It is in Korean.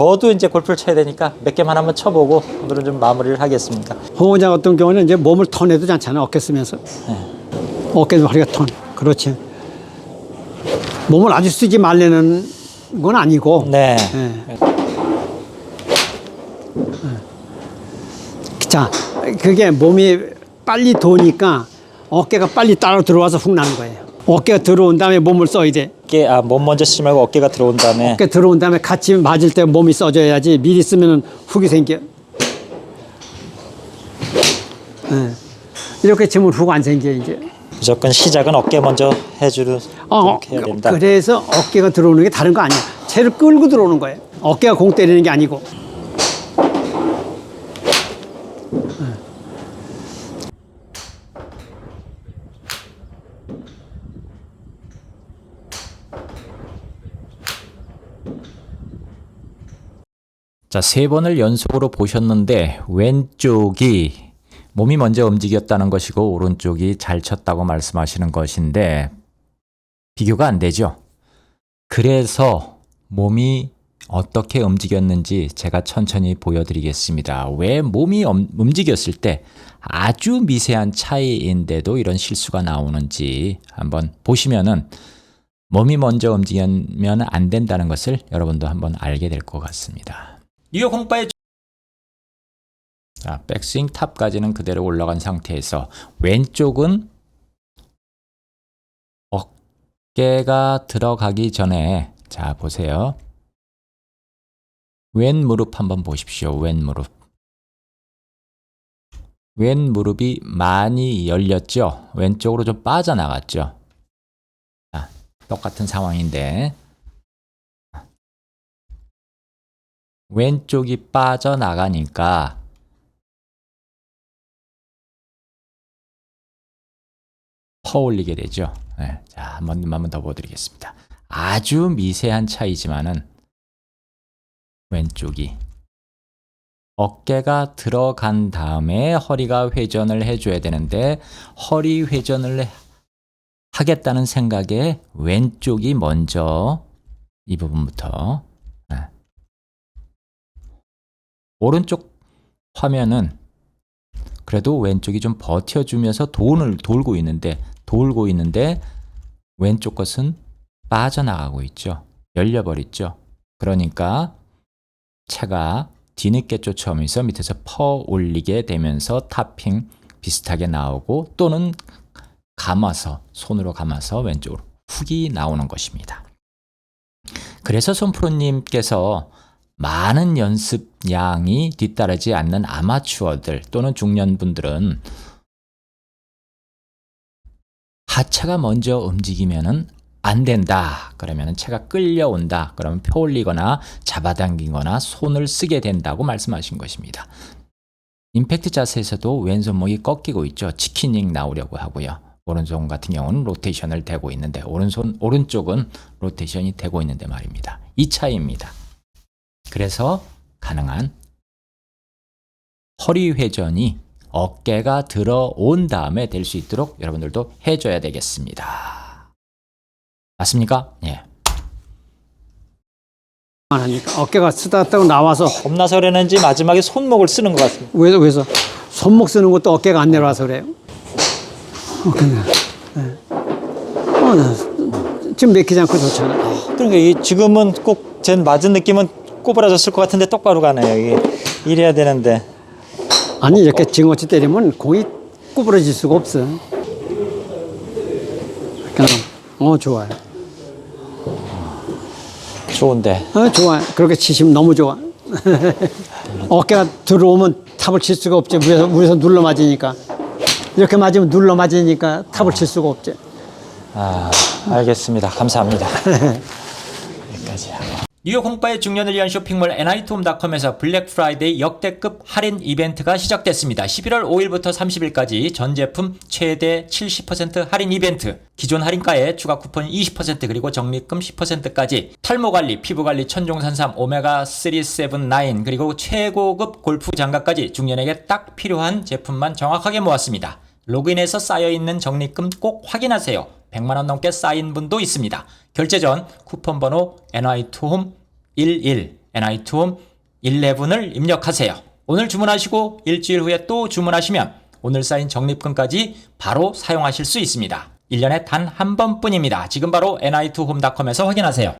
저도 이제 골프를 쳐야 되니까 몇 개만 한번 쳐보고 오늘은 좀 마무리를 하겠습니다. 홍 원장 같은 경우는 이제 몸을 턴해도 않잖아 어깨 쓰면서. 어깨도 허리가 턴. 그렇지. 몸을 아주 쓰지 말라는 건 아니고. 네. 예. 자 그게 몸이 빨리 도니까 어깨가 빨리 따라 들어와서 훅 나는 거예요 어깨가 들어온 다음에 몸을 써야 돼 어깨 아 몸 먼저 쓰지 말고 어깨가 들어온 다음에 어깨 들어온 다음에 같이 맞을 때 몸이 써져야지 미리 쓰면 훅이 생겨 예. 이렇게 치면 훅 안 생겨 이제 무조건 시작은 어깨 먼저 해주는 어, 그렇게 해야 된다. 그래서 어깨가 들어오는 게 다른 거 아니야. 채를 끌고 들어오는 거예요. 어깨가 공 때리는 게 아니고. 자, 세 번을 연속으로 보셨는데 왼쪽이 몸이 먼저 움직였다는 것이고 오른쪽이 잘 쳤다고 말씀하시는 것인데 비교가 안 되죠. 그래서 몸이 어떻게 움직였는지 제가 천천히 보여드리겠습니다. 왜 몸이 엄- 움직였을 때 아주 미세한 차이인데도 이런 실수가 나오는지 한번 보시면은 몸이 먼저 움직이면 안 된다는 것을 여러분도 한번 알게 될 것 같습니다. 뉴욕 홍바의 자, 백스윙 탑까지는 그대로 올라간 상태에서 왼쪽은 어깨가 들어가기 전에 자, 보세요. 왼 무릎 한번 보십시오. 왼 무릎. 왼 무릎이 많이 열렸죠? 왼쪽으로 좀 빠져나갔죠? 자, 똑같은 상황인데 왼쪽이 빠져나가니까 퍼올리게 되죠. 네, 자, 한번 한번 더 보여드리겠습니다. 아주 미세한 차이지만은 왼쪽이 어깨가 들어간 다음에 허리가 회전을 해줘야 되는데 허리 회전을 하겠다는 생각에 왼쪽이 먼저 이 부분부터 네. 오른쪽 화면은 그래도 왼쪽이 좀 버텨주면서 돈을 돌고 있는데 돌고 있는데 왼쪽 것은 빠져나가고 있죠. 열려버렸죠. 그러니까 차가 뒤늦게 쫓아오면서 밑에서 퍼 올리게 되면서 타핑 비슷하게 나오고 또는 감아서 손으로 감아서 왼쪽으로 훅이 나오는 것입니다. 그래서 손프로님께서 많은 연습량이 뒤따르지 않는 아마추어들 또는 중년분들은 하체가 먼저 움직이면은 안 된다. 그러면은 채가 끌려온다. 그러면 펴 올리거나 잡아당기거나 손을 쓰게 된다고 말씀하신 것입니다. 임팩트 자세에서도 왼손목이 꺾이고 있죠. 치킨닝 나오려고 하고요. 오른손 같은 경우는 로테이션을 되고 있는데 오른손 오른쪽은 로테이션이 되고 있는데 말입니다. 이 차이입니다. 그래서 가능한 허리 회전이 어깨가 들어온 다음에 될 수 있도록 여러분들도 해줘야 되겠습니다. 맞습니까? 예. 안 하니까 어깨가 쓰다다고 나와서 겁나서 그랬는지 마지막에 손목을 쓰는 것 같습니다. 왜 왜서 손목 쓰는 것도 어깨가 안 내려와서 그래요. 어깨가. 네. 어, 지금 맥히지 않고 좋잖아. 그러니까 이 지금은 꼭 제 맞은 느낌은 꼬부라졌을 것 같은데 똑바로 가네요. 이게 이래야 되는데 아니 이렇게 징어치 때리면 공이 구부러질 수가 없어. 그냥 어 좋아요. 좋은데 어 좋아. 그렇게 치시면 너무 좋아. 어깨가 들어오면 탑을 칠 수가 없지. 위에서 위에서 눌러 맞으니까. 이렇게 맞으면 눌러 맞으니까 탑을 칠 수가 없지. 아 알겠습니다. 감사합니다. 여기까지 하고. 뉴욕 홍바의 중년을 위한 쇼핑몰 NI톰닷컴에서 블랙 프라이데이 역대급 할인 이벤트가 시작됐습니다. 11월 5일부터 30일까지 전 제품 최대 70% 할인 이벤트. 기존 할인가에 추가 쿠폰 20% 그리고 적립금 10%까지 탈모 관리, 피부 관리, 천종산삼, 오메가 3, 7, 9 그리고 최고급 골프 장갑까지 중년에게 딱 필요한 제품만 정확하게 모았습니다. 로그인해서 쌓여 있는 적립금 꼭 확인하세요. 100만원 넘게 쌓인 분도 있습니다. 결제 전 쿠폰 번호 NY2HOME 11 NI2홈 11을 입력하세요. 오늘 주문하시고 일주일 후에 또 주문하시면 오늘 쌓인 적립금까지 바로 사용하실 수 있습니다. 1년에 단 한 번뿐입니다. 지금 바로 ni2home.com에서 확인하세요.